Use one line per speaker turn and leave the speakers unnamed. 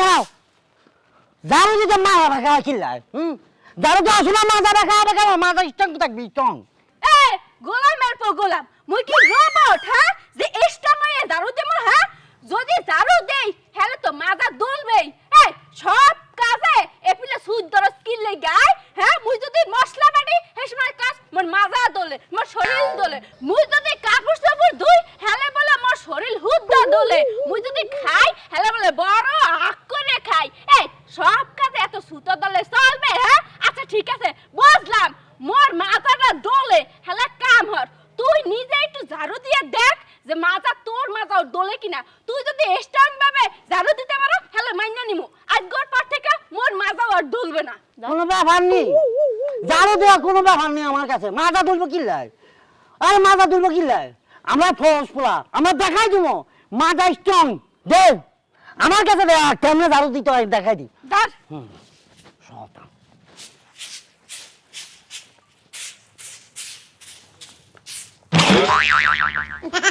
খাও জানো দিতে মা রাখা কিল্লায় হুম? জানো তো আসলে মাজা রাখা রাখা মাজা স্ট্রং থাকবি, স্ট্রং।
এ গোলামের পর গোলাম, মুই কি রোবট হ্যাঁ যে এস্টা মাইয়ে দারু দেব হ্যাঁ যদি দারু দেই, হেলে তো মাজা দুলবেই। এই, সব কাজে এপিলে সুদ দর স্কিল লে গায় হ্যাঁ মুই যদি মশলা বাটি হে সময় কাজ, মোর মাজা দোলে, মোর শরীর দোলে। মুই যদি কাপড় চাপড় ধুই, হেলে বলে মোর শরীর হুদ্দা দোলে। মুই যদি খাই, হেলে বলে বড় আক করে খাই এই সব কাজে এত সুতো দলে চলবে হ্যাঁ? আচ্ছা ঠিক আছে বুঝলাম। মোর মাথাটা ডোলে হেলা কাম হর। তুই নিজে একটু ঝাড়ু দিয়ে দেখ যে মাজা তোর মাজা ডোলে কিনা। তুই যদি স্ট্রং ভাবে ঝাড়ু দিতে পারো হেলে মাইনা নিমু। আজগর পর থেকে মোর মাজা আর ডুলবে না।
কোনো ব্যাপার নেই। জানো দেওয়া কোনো ব্যাপার নেই আমার কাছে। মাজা তুলবো কিল্লায় আরে মাজা তুলবো কিল্লায় আমরা ফোস পোলা আমরা দেখাই দিব। মাজা স্ট্রং দে আমার কাছে কেমনে ঝাড়ু দিতে হয় দেখাই দি।
Solta.
Ha ha ha!